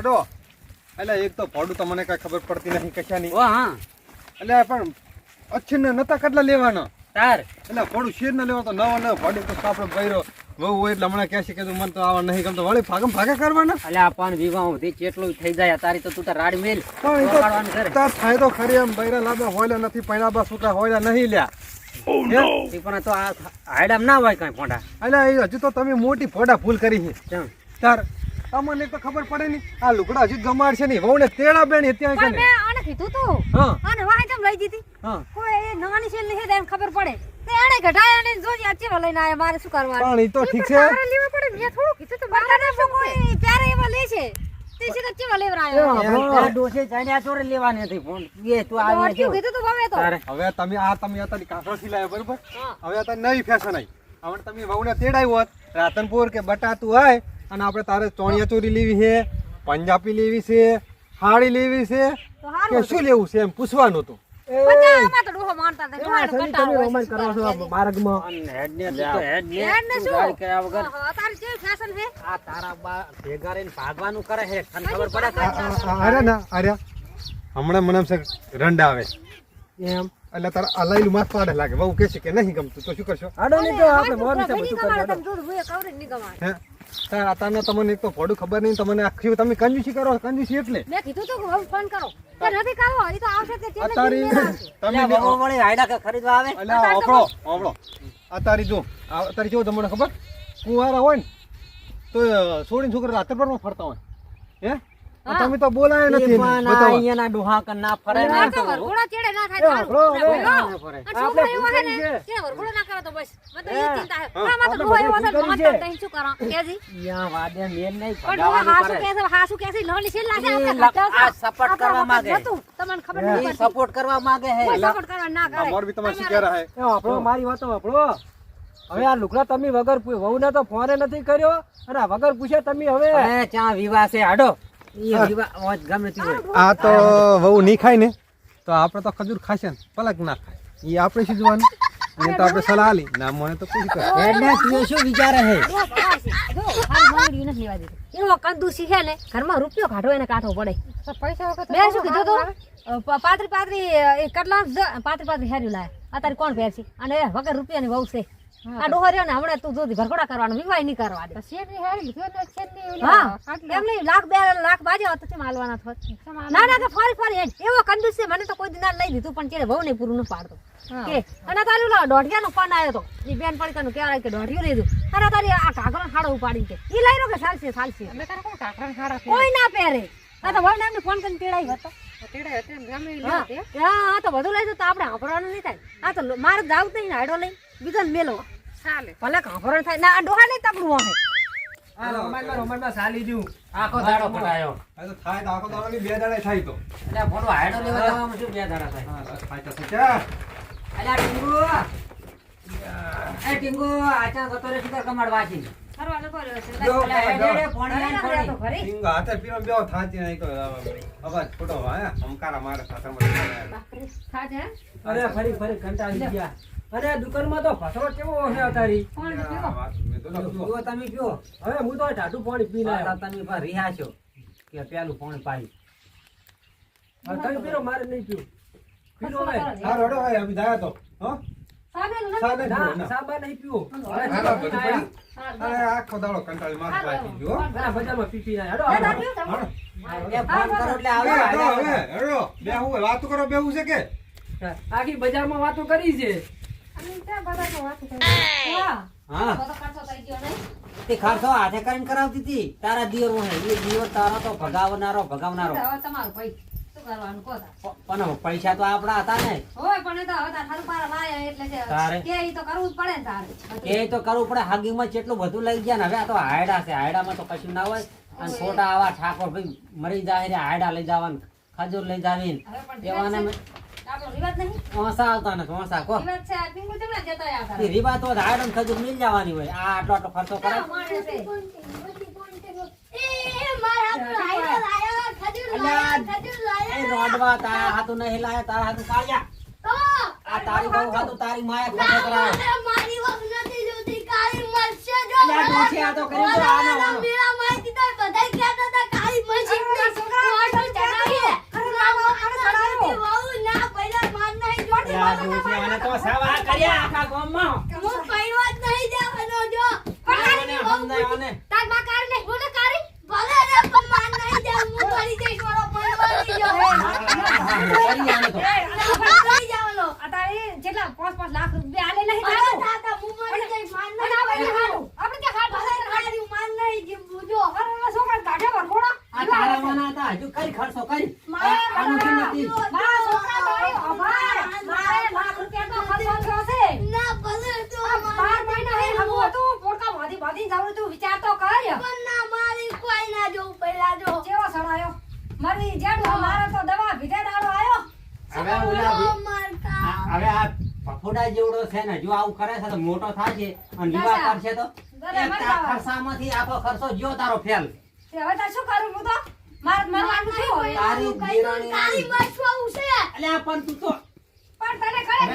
અડો એટલે એક તો ભાડું તો મને કઈ ખબર પડતી નથી કશાની. ઓ હા. એટલે પણ અચ્છીને નતા કેટલા લેવાના? તાર. એટલે ભાડું શેર ના લેવા તો નવા નવા ભાડું તો આપણો ગયો વહુ હોય એટલે હમણાં કહેશે કે મને તો આવા નહીં ગમતો. વળી ભાગમ ભાગા કરવાના? અલ્યા પણ વિવાહથી કેટલું થઈ જાય તારી તો તું તો રાડ મેલ. પણ એ. તો તાર થાય તો ખરી એમ. બૈરા લાંબા હોય નથી પૈણાબા છૂટા હોય નહીં લ્યા. પણ તો આ ના હોય કઈ ફોડા એટલે હજુ તો તમે મોટી ફોડા ભૂલ કરી છે. કેમ? તાર એક તો ખબર પડે નહીં. આ લુકડા હજી ગમાડ છે નહીં. વહુને તેડા બેન ત્યાં પણ મેં આને કીધું તો. હા. આને વાહે કેમ લઈ દીધી હા. કોઈ એ નાની છે નહીં એમ ખબર પડે. તે એને ઘટાયા ને જોજી આ ચેવા લઈને આયા મારે શું કરવાનું? પણ ઈ તો ઠીક છે. મારે લેવા પડે મેં થોડું કીધું તો. બધાને શું કોઈ પ્યારે એવા લે છે? તે છે કે ચેવા લેવરાયો ડોસે જઈને આ ચોરે લેવાની હતી ફોન. એ તું આવી અટક્યું કીધું તું હવે તો. હવે તમે આ તમે અત્યારે લાવ્યા બરોબર? હવે અત્યારે નવી ફેશન આવી. હવે તમે વહુને તેડાવ્યું હોત રાતનપુર કે બટાતું હોય અને આપણે તારે ચોણિયા ચોરી લેવી છે પંજાબી લેવી છે હાડી લેવી છે તો કે શું લેવું છે એમ પૂછવાનું હતું? બધા આમાં તો ડોહો મારતા હતા ડોહાનો કંટાળો હોય છે, શું કરવાનું? માર્ગમાં? અને હેડ ને તું તો હેડ ને. હેડ ને તું શું? ગાડી કર્યા વગર? હા, હા, તારી કેવી ફેશન છે? આ તારા બા ભેગા રહીને ભાગવાનું કરે છે તને ખબર પડે? કે અરે ના અરે. હમણાં મને એમ છે રંડ આવે. એમ? એટલે તારા અલાઈલું માથ પાડે લાગે. બહુ કે છે કે નહીં ગમતું તો શું કરશો? આડો અને હવે તો જોડું ભૂએ નહીં કમાડે. હે? તાર આતાને તમને એક તો ફોડું ખબર નહીં તમને આખી તમે કંજૂસી કરો કંજૂસી એટલે. મેં કીધું તો હવે ફોન કરો. તો નથી કરવો એ તો આવશે તે આવશે. તમે બહુ મળી કે ખરીદવા આવે? અલે ઓપડો ઓપડો અતારી જો અત્યારે અતારી જો તમને ખબર? કુવારા હોય ને તો છોડીને છોકરા રાત્રભરમાં ફરતા હોય. હે? તમે તો બોલાય નથી. અહીંયાના ડોહા કર ના ફરે ના તો વરઘોડા ચેડે ના થાય એ. આપણો એવો છે ને, કે વરઘોડો ના કરે તો બસ. મને તો ઈ ચિંતા છે. આમાં તો ડોહો એવો છે માનતા નહીં, શું કરો? કેજી? યા વાદે મેલ નહીં પણ ભગાવાનું હાસુ કરે. કહે છે, હાસુ કેસે લોલી છે, લાગે આપણે આ સપોર્ટ કરવા માંગે. તમને ખબર નથી પડતી. સપોર્ટ કરવા માંગે હે સપોર્ટ કરવા ના કરે. મોર બી તમારે શું રહે હે આપણો મારી વાતો આપણો હવે આ લુકડા તમે વગર વહુ ને તો ફોને નથી કર્યો અને વગર પૂછે તમે હવે અરે ચા વિવાહ છે હાડો આ તો વહુ નહીં ખાય ને તો આપણે તો ખજૂર ખાશે ને પલક ના ખાય. એ આપણે સીધવાનું જોવાનું એને તો આપણે સલાહ આલી. ના મને તો પૂછી કર. હેડ તું શું વિચારે હે. જો, નથી લેવા દીધી. એવો કંદૂસી છે ને ઘરમાં રૂપિયો કાઢવો એને કાઢવો પડે. મેં શું કીધું તું? પાતરી પાતરી એ કેટલા પાત્રી પાતરી હેર્યું લાય અત્યારે કોણ પહેરશે અને વગર રૂપિયાની વહુ છે. આ ડોહો ને હમણાં તું જોતી ભરઘોડા કરવાનો વિવાહ નહીં કરવા દે. હા એમ નહીં લાખ બે લાખ બાજે હોત તો કેમ થોત? ના ના કે ફરી ફરી હેડ. એવો કંદૂસ છે મને તો કોઈ દિનાર લઈ દીધું પણ ચેડે વહુ ને પૂરું ન પાડતો. કે અને તારું દોઢિયા દોઢિયાનો ફોન આવ્યો તો એ બેન પડીકાનું કહેવાય કે દોઢિયું લીધું. અને તારી આ કાકરો ખાડો ઉપાડી કે ઈ લઈ લો કે ચાલશે ચાલશે કોઈ ના પહેરે. આ તો ફોન કરીને તેડાઈ હતો. હા હા, તો બધું લઈ તો આપણે આપડવાનું નહીં થાય. આ તો મારે જાવ નહીં હાડો લઈ. બીજો ને મેલો. ભલે ખબર થાય. ના આ ડોહા નહીં તકડું હે આ રોમાનમાં રોમાનમાં સાલી જુ આખો દાડો પટાયો આ તો થાય તો આખો દાડાની બે દાડા થાય તો. એટલે ફોટો હાડો લેવા જવામાં શું બે દાડા થાય? હા, થાય તો સચ્ચા. અલ્યા ટીંગુ એ ટીંગુ આચા ગતો રે સીધા કમાડ વાંચી ફરવા ફોન લઈને. હાથે પીરો નહીં તો અવાજ હમકારા મારે સાથે અરે ફરી ફરી કંટાળી ગયા. અરે દુકાનમાં તો ફસરો કેવો હશે અતારી? તમે પીવો. હવે હું તો ટાટું પાણી પી આ આવ્યો. તમે પણ રિહા છો. કે પેલું પાણી પાડી તમે પીરો મારે નહીં પીવું. પીરો હવે. હા રોડો જાય તો. ના ના. સાબા નહીં પીવું. ના, ના, આખો દાડો કંટાળી ગયો હેડો, હેડો, વાતું કરો બેહવું છે કે. આખી બજારમાં વાતો કરી છે. તે ખર્ચો હાથે કરીને કરાવતી હતી. તારા દિયર એ દિયર તારો તો ભગાવનારો ભગાવનારો. તમારું પણ પૈસા તો આપણા હતા ને. એ તો કરવું પડે. હાગી હાગીમાં જેટલું બધું લઈ ગયા ને હવે આ તો હાયડા છે. હાયડામાં તો કશું ના હોય. અને ખોટા આવા ઠાકોર ભાઈ મરી જાય રે હાયડા લઈ જવાનું. ખજૂર લઈ જાવી એવાને. આપણો રિવાજ નહીં? ઓસા આવતા ને ઓસા કો. રિવાજ છે, આ પિંગુ ચેવડા જતા રહ્યા એ. રીબા તો ને ખજૂર મિલ જવાની હોય. આ આટલો આટલો ખર્ચો કરે? એ રોડવા તારા હાથું નહીં લાયા તારા હાથું કાઢ્યા આ તારી બહુ હાથું તારી માયા ખોટો કરાવે અલ્યા ડોશી આ તો કરી દો, આનો, આનો. લાખ રૂપિયા આલે નહીં તારું દાદા હું મરી છોકરા કરી. આ આનું શું નથી? મારા છોકરા તારી અભાર મારે લાખ રૂપિયા તો ખર્ચો થયો છે ના ભલે તો આ બાર મહિના હે હમું હતું પોડકા મોધી મોધી જાવડું તું વિચાર તો કર પણ ના મારી કોઈ ના જોવું પહેલા જો જેવો સડાયો મારી જેડું મારે તો દવા ભીધે દાડો આયો હવે ઓલા ઓ ભી- માર આ- કા હવે આ પફોડા જેવડો છે ને જો આવું કરે છે. તો મોટો થશે અને વિવાહ. કરશે તો. ખર્ચામાંથી આખો ખર્ચો જ્યો તારો ફેલ. હવે તાર શું કરું હું તો? માર મરવાનું થયું તારી દીરાણી તારી બચવું છે. અલ્યા પણ તું તો પણ તને છે. ને.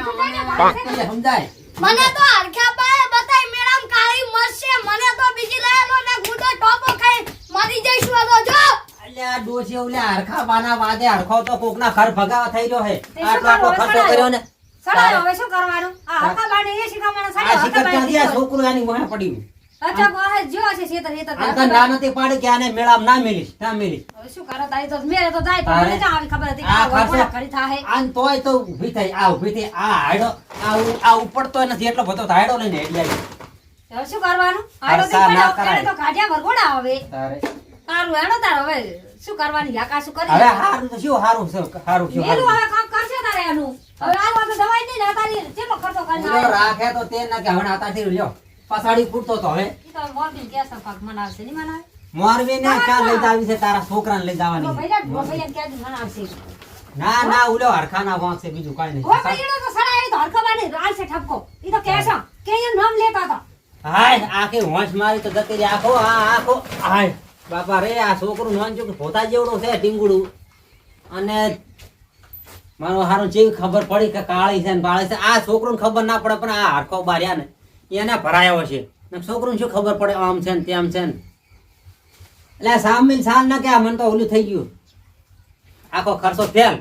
કઈ સમજાય. મને તો હરખ્યા બાએ બતાઈ મેડમ કાળી મરશે મને તો બીજી લાયેલો ને ગુડો ટોપો ખાઈ મરી જઈશું તો જો. અલ્યા ડોશી ઓલે હરખા બાના વાદે હરખો તો કોકના ઘર ભગાવા થઈ રહ્યો હે આટલો આટલો ખર્ચો કર્યો ને. સડાયો હવે શું કરવાનું? આ હકા બાને એ શીખામણ સડાયો શિખર આ બાને છોકરું આની વાહે પડ્યું અચક વાહે જ્યો છે શેતર શેતર આમ ના નથી પાડી કે આને મેળામ ના મેલીશ ના મેલીશ. હવે શું કરો? તારી તો મેરે તો જાય પણ મને આવી ખબર હતી આ આ ખર્ચો- ઘડી થાહે? આન તોય તો ઊભી થઈ આ ઊભી થઈ આ હાડો આ આ ઉપડતો નથી એટલો બધો હાડો લઈને હેડી આવી. હવે શું કરવાનું? હાડો તો પડ્યો. તો કાઢ્યા વરગોડા હવે. તારે તારું હેડો તાર હવે શું કરવાની? યાકા શું કરી હવે હારું તો શું હારું છે? હારું શું મેલું હવે કામ કરશે તારે એનું હવે આ વાગે દવાઈ નહીં ને તારી ખર્ચો કરીને ઉલ્યો રાખે તો તે ના કે હવે આતાથી લ્યો. પસાડી ફૂટતો તો હવે. ઈ તો મોરબી ગેસ પાક મનાવશે નહીં મનાવે? મોરબી ને ક્યાં લઈ આવી છે તારા છોકરાને લઈ જવાની? મનાવશે? ના ના હરખાના વાંચે બીજું કાંઈ ઓ તો સડાયો તો હરખબાને રાલ છે ઠપકો. ઈ તો કેસા કે એનું નામ લેતા હતા. હાય આખે હોંશ મારી તો જતી આખો આ આખો. હાય. બાપા રે આ છોકરું નોંધ કે પોતા જેવડું છે ટીંગડું અને મારો હારું જેવી ખબર પડી કે કાળી છે ને બાળી છે. આ છોકરું ખબર ના પડે પણ આ હાડકો બાર્યા ને એને ભરાયો છે. ને શું ખબર પડે આમ છે ને તેમ છે ને. એટલે સામિલ સાલ ના કે આ મને તો ઓલું થઈ ગયું. આખો ખર્ચો ફેલ.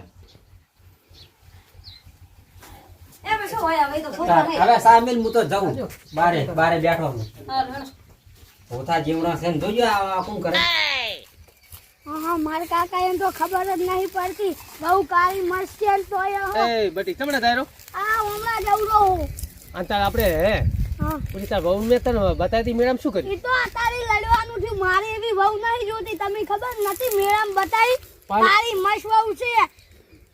હવે સામિલ હું તો જાઉં. બારે બારે બેઠો હાલ. પોતા જીવડા છે ને જોજો આ આ શું કરે? હા મારા કાકા એમ તો ખબર જ નહીં પડતી. બહુ કાળી મસ્ત છે હો. એ બટી તમને તારો? આ હમણાં જવડો હું. અંતર આપણે હે? હા. પછી તાર વહુ મેં તને બતાવી મેડમ શું કરી તો તારી લડવાનું થયું. મારી એવી વહુ નહીં જોતી. તમે ખબર નથી મેડમ બતાવી? તારી મસ્ત વહુ છે.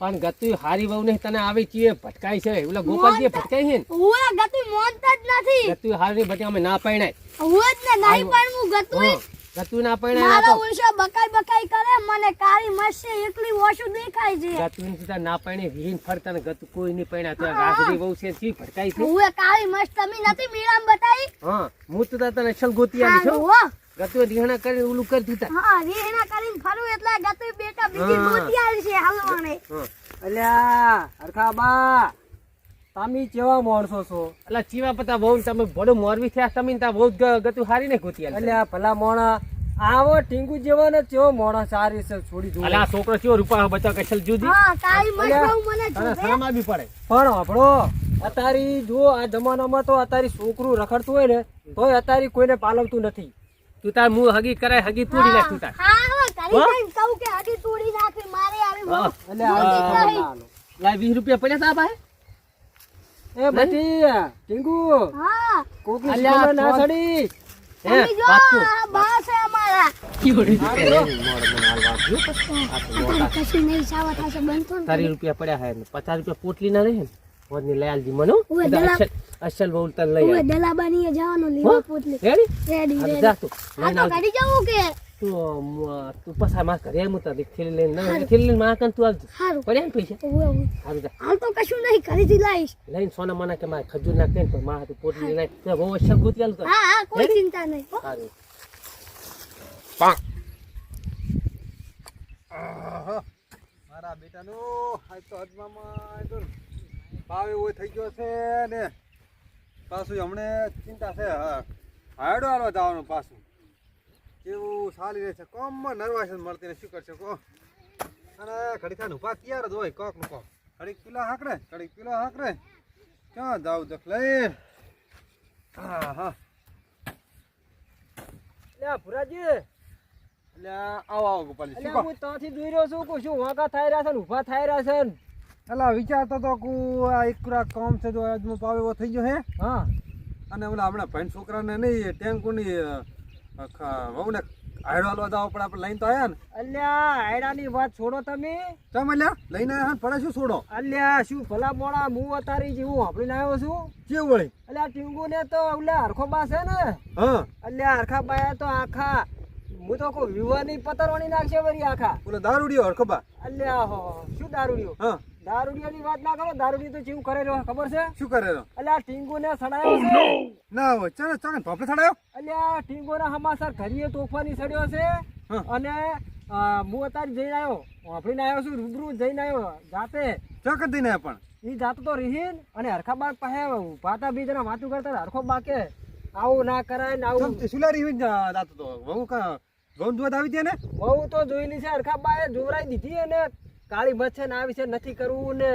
પણ ગતું હારી બહુ નહીં તને આવી ચીએ ભટકાઈ છે. ઓલા ગોપાલજી ભટકાઈ છે ને? હું ગતું મોનતા જ નથી. ગતુ હારી બટી અમે ના પરણાય. હું જ નહીં પણ હું. ગતું ગતું ના પડે મારો મારા બકાઈ બકાઈ કરે મને કાળી મસ્ત છે એકલી ઓછું દેખાય છે. ગતું સીધા ના પડે વીહીન ફરતા ને ગતું કોઈ ની પડે તો આ બહુ છે સી ભટકાઈ છે? હું કાળી મસ્ત તમે નથી મીરામ બતાવી? હા હું તો તને અસલ ગોતી આવી છું. ગતું રીહણા કરીને ઓલું કરી દીધા. હા રીહણા કરીને ફરું એટલે ગતું બેટા બીજી. ગોતી આવી છે હાલવાને. અલ્યા હરખા બા. તમે કેવા માણસો છો? એટલે ચીવા પતા બહુ તમે ભલે મોરવી થયા તમે તા બહુ ગતું હારી ને ગોતી અલ્યા ભલા મોણા આવો ટીંગુ જેવો ને તેવો મોણા સારી છે છોડી દઉં અલા છોકરો કેવો રૂપા બચા કશલ જુદી? હા મસ્ત અલ્યા, મને જોવે. શરમ આવી પડે. પણ આપણો અતારી જો આ જમાનામાં તો અતારી છોકરું રખડતું હોય ને તોય અતારી કોઈને પાલવતું નથી. તું તાર મું હગી કરાય હગી તોડી નાખ તું તાર. હા હા? કહું કે હગી તોડી નાખી મારે આવી એટલે આ લાય વીસ રૂપિયા પડ્યા તા ભાઈ એ બટી ટીંગુ હા. શીખોમાં ના સડી. હે તમે જો પાછું. આ બા છે અમારા. કશું નહીં સાવા થશે બનતો ને તારી રૂપિયા પડ્યા હે પચાસ રૂપિયા પોટલી ના રહે ને આલજી મને અસલ બહુ તને લઈ દલાબાની એ જવાનું લેવા પોટલી. રેડી? રેડી જા તું. આ તો આવજે. કાઢી જવું કે? તું તું પાછા માર ઘરે આવું તારી થેલી લઈને ના, થેલી લઈને મારા કાન તું આવજો. સારું પડ્યા ને પૈસા. સારું જા. હાલ તો કશું નહીં ખરીદી લાવીશ લઈને સોના માના કે મારે ખજૂર ના કઈ પણ મારા પોટ પોટલી લઈને તે બહુ અસલ ગોતી આલું હા હા કોઈ? ચિંતા નહીં હો. સારું મારા બેટાનું આજ તો અજમામાં તો ભાવ એવો થઈ ગયો છે ને. પાછું હમણે ચિંતા છે હા. હાડો હાલવા જવાનું પાછું. કેવું સારી રહે છે. કોમમાં નર્વસ મળતી ને શું કરશે કો અને ઘડી થાય ઊભા તૈયાર જ હોય કોકનું કોક. ઘડીક પીલા હાંકડે ઘડીક પીલા હાંકડે. ક્યાં જાવ દેખ લઈ હા હા. લે ભુરાજી. એટલે આવો આવો ગોપાલજી શું હું ત્યાંથી દૂર રહ્યો છું કો શું વાંકા થઈ રહ્યા છે ને ઊભા થઈ રહ્યા છે ને. અલા વિચારતો તો કુ આ એકરા કામ છે જો આજનો પાવ એવો થઈ ગયો હે. હા. અને ઓલા હમણાં ભાઈ છોકરાને નહીં ટેન્કોની વહુને હાયડો હાલવા જાવ પણ આપણે લઈને તો આયા ને. અલ્યા આયડાની વાત છોડો તમે. ચમ અલ્યા લઈને આયા ને પડે શું છોડો? અલ્યા શું ભલા મોડા હું અતારી જેવું વાપરીને આવ્યો છું? કેવું વળી? અલ્યા ટીંગુ ને તો ઓલા હરખોબા છે ને. હા. અલ્યા હરખા બાયા તો આખા હું તો કોઈ વિવાની પતરવાની નાખશે વળી આખા. ઓલો દારૂડિયો હરખબા અલ્યા હો શું દારૂડિયો? હા. દારૂડિયાની વાત ના કરો દારૂડિયો તો જેવું કરે રહ્યો ખબર છે? શું કરે રો અલ્યા ટીંગુ ને સડાયો છે. ના હોય ચાલે ચાલે ભાપડે થડાયો અલ્યા ટીંગુ હમાસર ઘરીએ તોફાની સડ્યો છે. અને હું અત્યારે જઈને આવ્યો. વાપરીને આવ્યો છું રૂબરૂ જઈને આવ્યો જાતે. ચોક જ દઈને પણ? ઈ જાતો તો રીહીન અને હરખા બાગ પાસે પાતા બીજ ના વાતું કરતા હરખો બાકે આવું ના કરાય ને આવું. સુલારી જાતો તો? વહુ કા વહુ દુઆ આવી ગયા ને બહુ તો જોયેલી છે હરખા બાએ જોવરાઈ દીધી અને કાળી મચ્છર ને આવી છે નથી કરવું ને.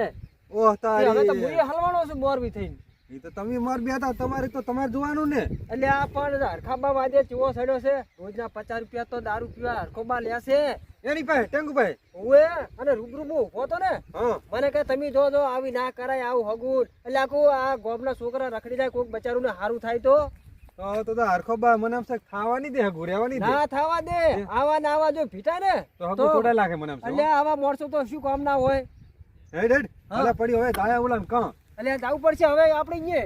ઓહ તારી હવે તો તારી. હલવાનો છે મોરબી થઈને. એ તો તમે મોરબી હતા તમારે તો તમારે જોવાનું ને. એટલે આ પણ હરખાબા વાજે ચૂવો સડ્યો છે. રોજના પચાસ રૂપિયા તો દારૂ પીવા હરખોબા લે છે. એની પાસે ટેંગુ ભાઈ ઓએ અને રૂબરૂ હું ઊભો તો ને મને કે તમે જો જો આવી ના કરાય આવું હગું એટલે આખું આ ગોબના છોકરા રખડી જાય કોઈક બચારું ને સારું થાય તો. તો તો હરખો બા મને એમ છે દે દે ના થવા દે. આવા ના આવા જો ભીટા ને તો હગું થોડા લાગે મને એમ છે એટલે આવા માણસો તો શું કામ ના હોય? હેડ હેડ. પડી હવે કાં? એટલે જવું પડશે હવે આપણે અહીંયા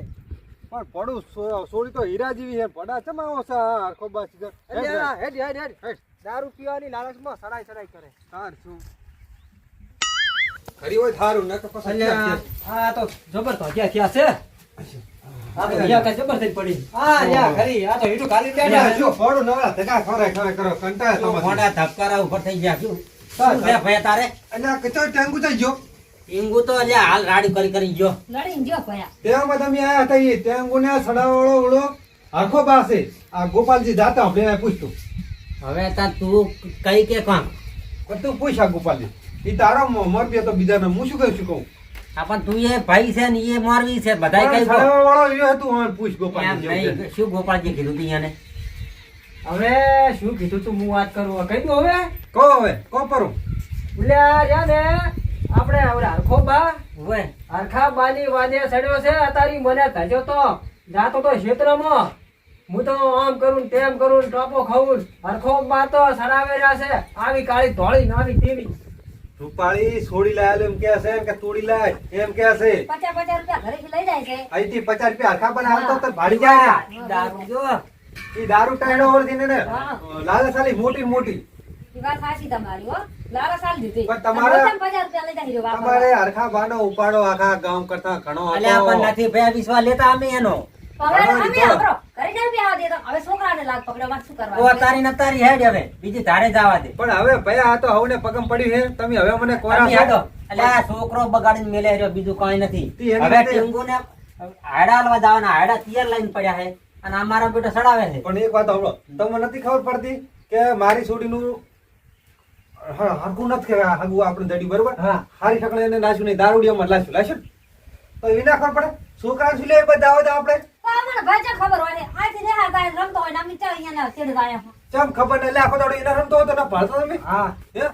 પણ પડું સો- સોરી તો હીરા જેવી હે પડા છે આ હરખો બા હેડ, હેડ. હેડ હેડ. દારૂ પીવાની લાલચમાં સડાઈ સડાઈ કરે. હાર શું ખરી હોય થારું ને તો પછી ક્યાં તો જબર તો ક્યાં ક્યાં છે? ઈંગુ તો અલ્યા હાલ રાડી કરી કરી ગયો લડીને જો ભયા. તેમાં તમે આયા હતા ઈ ટેંગુ ને સડાવાળો ઓળો હરખો પાસે. આ ગોપાલજી જાતા આપણે પૂછતું. હવે તા તું કઈ કે કામ તું પૂછ આ ગોપાલજી. ઈ તારો મરબી તો બીજાને. હું શું કહી શું કહું? આ પણ તું એ ભાઈ છે ને એ મારવી છે બધાય કઈ વાળો એ હતું હવે પૂછ ગોપાલજી શું ગોપાલજી કીધું તું એને હવે શું કીધું તું હું વાત કરું કઈ દઉં હવે? કહો હવે કહો પરું. એટલે રહ્યા ને આપણે હવે હરખો બા. હવે હરખા બાની વાદે સડ્યો છે અતારી મને ધજો તો. જાતો તો ક્ષેત્રમાં. હું તો આમ કરું તેમ કરું ટોપો ખાઉં હરખો બા તો સડાવે રહ્યા છે. આવી કાળી ધોળી નાની આવી તેવી રૂપાળી છોડી લાયેલો એમ કે છે એમ કે તોડી લાય એમ કે છે. પચાસ પચાસ રૂપિયા ઘરેથી લઈ જાય છે. અહીંથી પચાસ રૂપિયા હરખા પણ આવતો તો ભાડી જાય દારૂ. જો. એ દારૂ ટાઈડો ઓળખી ને ને હા. લાલ સાલી મોટી. મોટી વાત સાચી તમારી હો. લારા સાલ દીધી. પણ તમારે- પચાસ પચાસ રૂપિયા લઈ જાય હીરો તમારે હરખા બાનો ઉપાડો આખા ગામ કરતા ઘણો અલ્યા પણ નથી ભયા વિશ્વાસ લેતા અમે એનો. હવે ઘણો અમે લીધો. આપરો ઘરે જાય રૂપિયા આવવા દે તો. હવે છોકરાને લાગ પકડ્યો મારે શું ઓ કરવાનું તારી ને તારી હેડ હવે. બીજી ધારે જવા દે. પણ હવે ભયા આ તો હવને પગમ પડ્યું હે તમે હવે મને કોરા તમે હેડો અલ્યા આ છોકરો બગાડીને મેલે રહ્યો બીજું કઈ નથી. હવે ટીંગુ ને હાડા જવાના. હાડા તિયર લઈને પડ્યા છે. અને અમારા બેટો સડાવે છે. પણ એક વાત સાંભળો તમને નથી ખબર પડતી કે મારી છોડીનું હ- હરખું નથી કે હગું આપણે દડી બરોબર? હા. હારી ઠકડે એને નાખ્યું નહીં. દારૂડિયામાં લાશું. લાશું તો એ ના ખબર પડે. છોકરા શું લે બધા આવે આપણે. તો ભાઈ ખબર હોય આથી ને હા ગાય રમતો હોય ને ચાલ અહીંયા તેડ ગાય ચમ ખબર નહીં એટલે દાડો એના રમતો હતો ના ભાળતો તમે? હા. હે?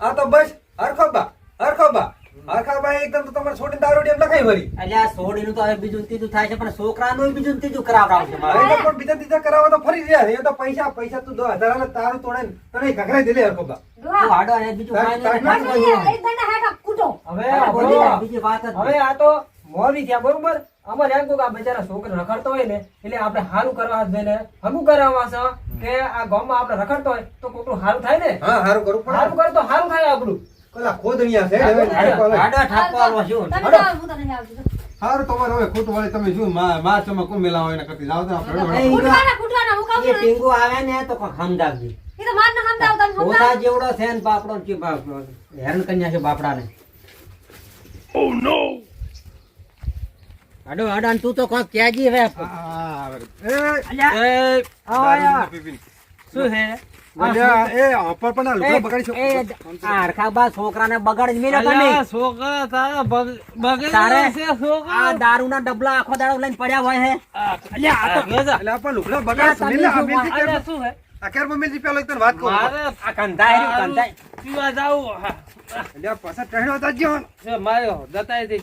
આ તો બસ હરખોબા હરખોબા. હરખાબા એકદમ તો તમારે છોડીને દારૂડિયા લખાઈ વળી. અલ્યા સોડીનું તો હવે બીજું ત્રીજું થાય છે પણ છોકરાનું બીજું ને ત્રીજું કરાવડાવશે મારે. પણ બીજા ત્રીજા કરાવવા તો ફરી રહ્યા એ તો પૈસા પૈસા તું દો હજાર આલે તારું તોડે તને ઘઘરાઈ દે લે હરખોબા. તું હાડો અને બીજું કાંઈ નહીં, તાર- ખાટલો જેવો. એક દંડા હેઠા કૂટો. હવે બીજી વાત હવે આ તો મોરબી થયા બરોબર? અમારે એમ કહું કે આ બિચારા છોકરા રખડતો હોય ને એટલે આપણે હારું કરવા જઈને હગું કરાવવા છે કે આ ગામમાં આપણે રખડતો હોય તો કોકનું હારું થાય ને? હા હારું કરું હારું પણ કરે તો હારું થાય આપણું. કલા ખોદણિયા છે હું તો નહીં હારું તમારે હવે ખોટું વાળી તમે શું મા- માર ચમા મેલા હોય એના કરતી. જાવ તો એ કૂટવાના હું કહું એ છું ને, ટીંગુ આવે ને તો કોક સમજાવજે. ઈ તો મારને સમજાવો તમે સમજાવો? પોતા જેવડો છે ને બાપડો ને કે હેરાન કન્યા છે બાપડાને. હાડો હાડો ને તું તો કોક કહેજી હવે. દારૂ. શું છે? અલ્યા, એ અપર પણ આ લુગડા બગાડી એ, છો આ હરખાબા છોકરાને બગાડી જ મેલ્યો તમે. અલ્યા, છોકરા તારા બગ- બગડી તારે છે છોકરા. આ દારૂના ડબલા આખો દાડો લઈને પડ્યા હોય હે. તો- અલ્યા, પણ લુગડા બગાડી તમે મિલ આ શું હે? કેરમાં મિલથી પેલો વાત કહું મારે આ કંધાય કંધાય. પીવા જાવું હા. પાછા ટહેણો હતા જ મારે દતાઈ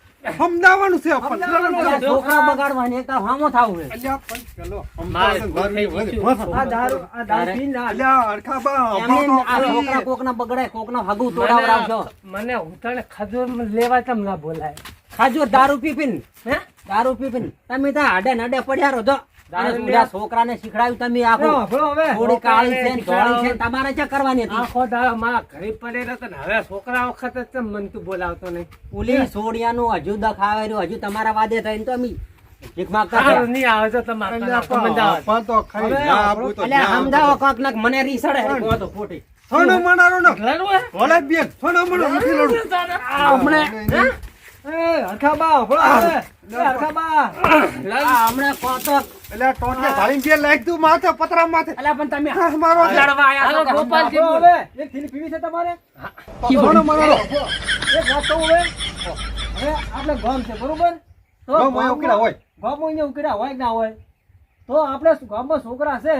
સમજાવવાનું છે. છોકરા બગાડવાની એક તો હામો થાવું છે. આ દારૂ- આ તો. છોકરા કોકના બગડે કોકના હગું મને ઉતાણે ખજૂર લેવા તમ ના બોલાય. ખાજો દારૂ પીપીન હે? દારૂ પીપીન તમે ત્યાં હાડે નડે પડ્યા રહો છોકરાને શીખડાવ્યું તમે થોડી કાળી છે ધોળી છે તમારે ક્યાં કરવાની હતી? આખો દાડો મારા ઘરે પડેલો તો ને હવે છોકરા વખત જ મન તું બોલાવતો નહીં? પુલી સોડિયાનું હજુ દખાવે રહ્યું હજુ તમારા વાદે થઈને તો અમે મને રીસડે. ખોટી. થોડો મણારો ને. ભલે બેન, થોડો મણો નથી લડવું. આ હમણે આ હમણે કહો અલ્યા, ટોટલે ધારીને બે લાખ તું માથે, પતરા માથે. અલા પણ તમે હા, મારો છે. લડવા આયા તમારે? છો મારો? એક વાત તો હવે હવે આપણે ગામ છે બરોબર? તો ગામ હોય ઉકેલા હોય. ગામ અહીંયા ઉકેડા હોય ના હોય? તો આપણે ગામમાં છોકરા છે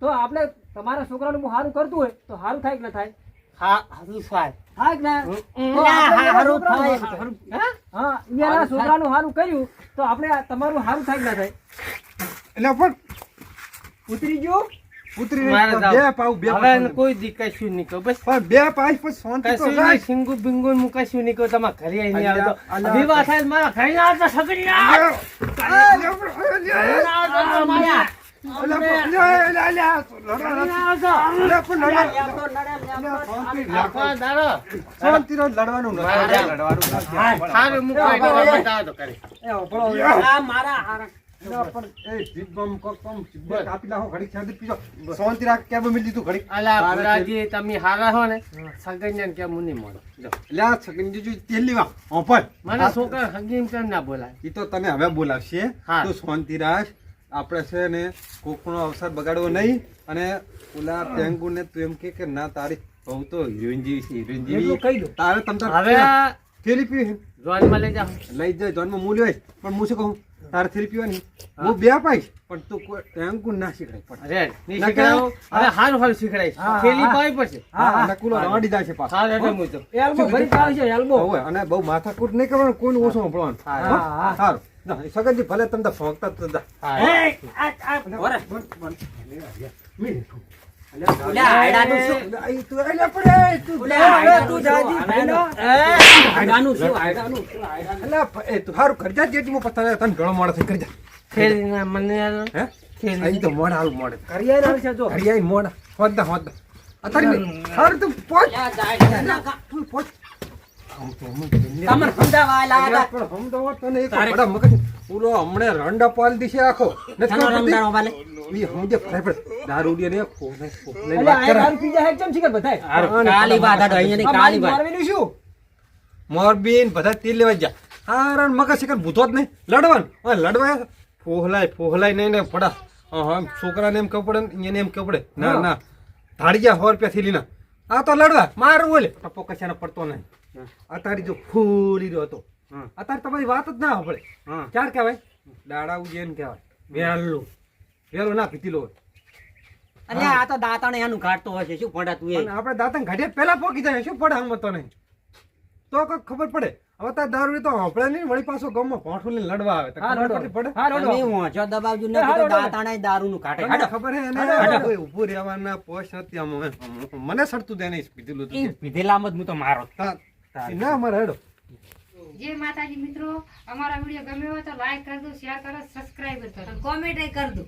તો આપણે તમારા છોકરાનું હું સારું કરતું હોય તો સારું થાય કે ના થાય? હા હારું થાય. થાય ના? તો અલ્યા, આપણે હારું થાય. સારું હારું. હે? હા અહીંયાના છોકરાનું સારું કર્યું તો આપણે તમારું સારું થાય ના થાય? અલ્યા, પણ ઉતરી ગયો? ઉતરી. બે પાઉં, બે હવે કોઈ દીકત શું નહીં બસ. પણ બે પાઈપ પછી શાંતિ તો સિંગુ બિંગુ હું કશું નહીં કહું. તમારા ઘરે અલ્યા, આવતો. વિવાહ થાય મારા ઘરે આવતો સગડી ના આવતો. લડવાનું. લડવાનું તમે હારા હો ને સગન કે નહીં મળો જો. અલ્યા, છગનજીજી, તેલ લેવા. હોંભળ. મને છોકરા હગીમ કેમ ના બોલાય એ તો તને હવે બોલાવશે હા. તું શાંતિ રાખ આપણે છે ને કોકનો અવસર બગાડવો નહીં અને ઓલા ટેંગુને તું એમ કે કે ના તારી બહુ તો હિરોઈન જેવી છે હિરોઈન જેવી. કહી દો તારે તમ તાર હવે થેલી પીવી જોનમાં લઈ જા લઈ જાય જોનમાં મૂલ્ય હોય પણ હું શું કહું? તારે થેલી પીવાની. હું. બે પાઈશ પણ તું કોઈ પેંગુ ના શીખડાય પણ. અરે નહીં શીખડાવ હા. હવે હારું હારું શીખડાઈશ થેલી પાઈ પડશે હા નકુલો રવાડી જાય છે પાછો. હા રેડ હું? તો. એલ્બો ભરી આવશે એલ્બો. હવે અને બહુ માથાકૂટ નહીં કરવાનું કોઈનું ઓછું સાંભળવાનું. હા, હા, સારું. સગનજી ભલે તમને ઈ તું- મોડો મોડા તમને પણ તને એક બડા મગજ પૂરો હમણે રંડા પાલ દીશે આખો નથી શાનો ખબર પડતી? રમદાણો વાલે? ઈ હમજે ફરે પડે. દારૂડિયા ને ફોને ફોને વાત કરે. દારૂ પી જાય કેમ શીખર બધાય? કાલી વાત હાડો, અહીંયાની આ કાલી વાત. મારવેલું શું? મોરબીન બધા તીર લેવા જા હારણ મગજ શીખર ભૂતો જ નહીં લડવાનું હવે લડવા ફોહલાય ફોહલાય નહીં ને પડા હા છોકરાને એમ કપડે પડે એને એમ કપડે પડે ના. ના ધાડિયા સો રૂપિયા થેલીના આ તો લડવા મારું બોલે ટપો કશાનો પડતો નહીં અત્યારે જો ફૂલી રહ્યો હતો. અત્યારે તમારી વાત જ ના સાંભળે. ક્યારે કહેવાય? દાડા ઉજેન કહેવાય. વહેલું વહેલું ના પીતી લો અલ્યા, આ તો દાંતણે એનું કાઢતો હશે શું પડે તું એ? આપણે દાંતણ ઘાટે પહેલા પોકી જાય. શું પડે આમ તો નહીં તો કઈ ખબર પડે. હવે તાર દારૂ તો આપણે નહીં. વળી પાછો ગામમાં ભોંઠું લઈને લડવા આવે. તો હા. પડતી પડે હા, લડવા નહીં હું જો દબાવજો એ તો હાલો. દાંતણે દારૂનું કાઢે હાડો. ખબર હે એને. કોઈ ઊભું રહેવાના પોસ્ટ નથી અમે મને સડતું દેને નહીં પીધેલું હતું પીધેલામાં જ હું તો મારો. તા- ના અમારે હેડો. જય માતાજી મિત્રો અમારા વીડિયો ગમ્યો હોય તો લાઈક કરજો શેર કરો સબસ્ક્રાઈબ કરજો કોમેન્ટ કરજો